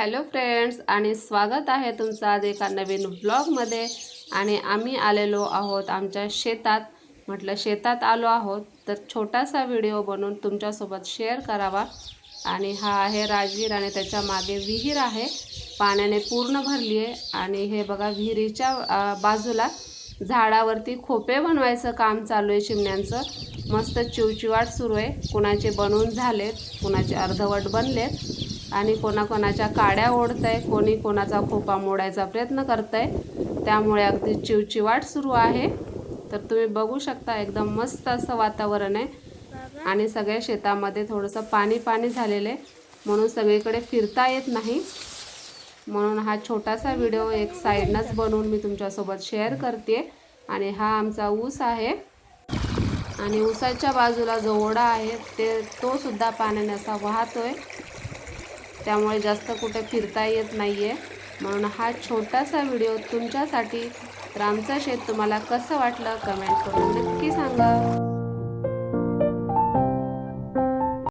Hello friends आणि स्वागत आहे तुमचं आज एका नवीन ब्लॉगमध्ये आणि आम्ही आलेलो आहोत आमच्या शेतात. म्हटलं शेतात आलो आहोत तर छोटासा व्हिडिओ बनवून तुमच्यासोबत शेअर करावा. आणि हा आहे राजवीर आणि त्याच्यामागे विहीर आहे. पाण्याने पूर्ण भरली आहे. आणि हे बघा विहिरीच्या बाजूला झाडावरती खोपे बनवायचं काम चालू आहे चिमण्यांचं मस्त चिवचिवाट सुरू आहे. कुणाचे बनवून झालेत कुणाचे अर्धवट बनलेत. आणि कोणाकोणाच्या काड्या ओढत आहे कोणी कोणाचा खोपा मोडायचा प्रयत्न करत आहे त्यामुळे अगदी चिवचिवाट सुरू आहे. तर तुम्ही बघू शकता एकदम मस्त असं वातावरण आहे. आणि सगळ्या शेतामध्ये थोडंसं पाणी पाणी झालेलं आहे. म्हणून सगळीकडे फिरता येत नाही. म्हणून हा छोटासा व्हिडिओ एक साईडनंच बनवून मी तुमच्यासोबत शेअर करते. आणि हा आमचा ऊस आहे. आणि ऊसाच्या बाजूला जो ओढा आहे ते तो सुद्धा पाण्याने असा वाहतोय. त्यामुळे जास्त कुठे फिरता येत नाही आहे म्हणून हा छोटासा व्हिडिओ तुमच्यासाठी तर आमचं शेत तुम्हाला कसं वाटलं कमेंट करून नक्की सांगा.